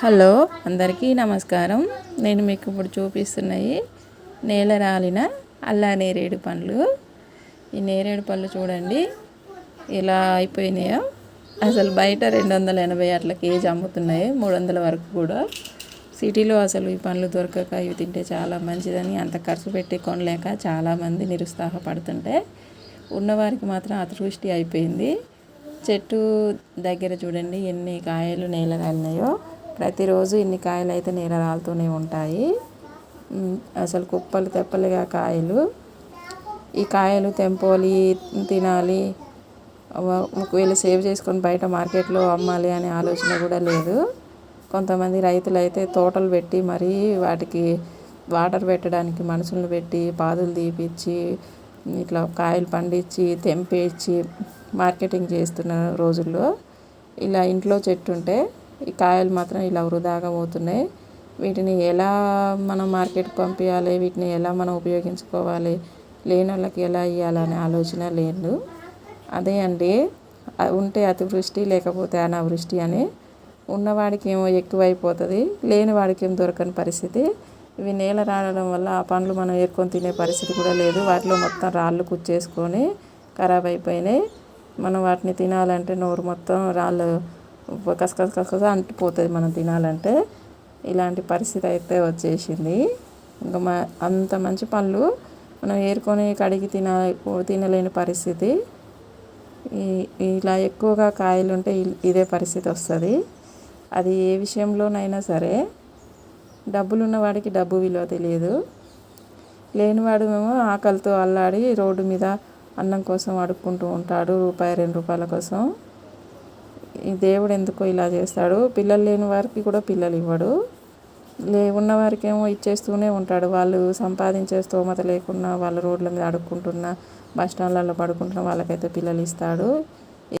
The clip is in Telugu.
హలో అందరికీ నమస్కారం. నేను మీకు ఇప్పుడు చూపిస్తున్నాయి నేల రాలిన అల్లా నేరేడు పండ్లు. ఈ నేరేడు పళ్ళు చూడండి ఇలా అయిపోయినాయో. అసలు బయట రెండు వందల ఎనభై అట్ల కేజీ అమ్ముతున్నాయి మూడు వందల వరకు కూడా. సిటీలో అసలు ఈ పండ్లు దొరకక ఇవి తింటే చాలా మంచిదని అంత ఖర్చు పెట్టి కొనలేక చాలామంది నిరుత్సాహపడుతుంటే. ఉన్నవారికి మాత్రం అతృష్టి అయిపోయింది. చెట్టు దగ్గర చూడండి ఎన్ని కాయలు నేల రాలినాయో ప్రతిరోజు ఇన్ని కాయలు అయితే నేల రాలుతూనే ఉంటాయి అసలు కుప్పలు తెప్పలుగా కాయలు. ఈ కాయలు తెంపోలి తినాలి. ఒకవేళ సేవ్ చేసుకొని బయట మార్కెట్లో అమ్మాలి అనే ఆలోచన కూడా లేదు. కొంతమంది రైతులు అయితే తోటలు పెట్టి మరీ వాటికి వాటర్ పెట్టడానికి మనుషులను పెట్టి పాదులు తీపిచ్చి ఇట్లా కాయలు పండించి తెంపేసి మార్కెటింగ్ చేస్తున్న రోజుల్లో ఇలా ఇంట్లో చెట్టు ఉంటే ఈ కాయలు మాత్రం ఇలా వృధాగా పోతున్నాయి. వీటిని ఎలా మనం మార్కెట్కి పంపించాలి? వీటిని ఎలా మనం ఉపయోగించుకోవాలి? లేని వాళ్ళకి ఎలా ఇవ్వాలనే ఆలోచన లేదు. అదే అండి ఉంటే అతివృష్టి లేకపోతే అనావృష్టి అని. ఉన్నవాడికి ఏమో ఎక్కువైపోతుంది లేని వాడికి ఏం దొరకని పరిస్థితి. ఇవి నేల రావడం వల్ల ఆ పండ్లు మనం ఏరుకొని తినే పరిస్థితి కూడా లేదు. వాటిలో మొత్తం రాళ్ళు కుచ్చేసుకొని ఖరాబ్ అయిపోయినాయి. మనం వాటిని తినాలంటే నోరు మొత్తం రాళ్ళు కసకస కసకస అంటిపోతుంది మనం తినాలంటే ఇలాంటి పరిస్థితి అయితే వచ్చేసింది. ఇంకా మా అంత మంచి పళ్ళు మనం ఏరుకొని కడిగి తిన తినలేని పరిస్థితి. ఇలా ఎక్కువగా కాయలు ఉంటే ఇదే పరిస్థితి వస్తుంది. అది ఏ విషయంలోనైనా సరే డబ్బులు ఉన్నవాడికి డబ్బు విలువ తెలియదు. లేనివాడు ఏమో ఆకలితో అల్లాడి రోడ్డు మీద అన్నం కోసం అడుక్కుంటూ ఉంటాడు రూపాయి రెండు రూపాయల కోసం. దేవుడు ఎందుకో ఇలా చేస్తాడు. పిల్లలు లేని వారికి కూడా పిల్లలు ఇవ్వడు. లే ఉన్నవారికి ఏమో ఇచ్చేస్తూనే ఉంటాడు. వాళ్ళు సంపాదించే స్తోమత లేకున్నా వాళ్ళ రోడ్ల మీద అడుక్కుంటున్న బస్ స్టాండ్లలో పడుకుంటున్న వాళ్ళకైతే పిల్లలు ఇస్తాడు.